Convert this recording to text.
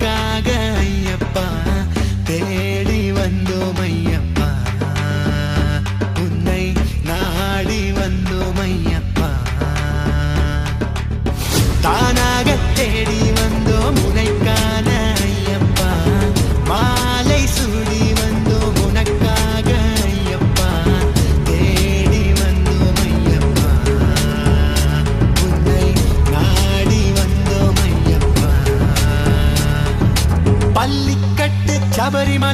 like.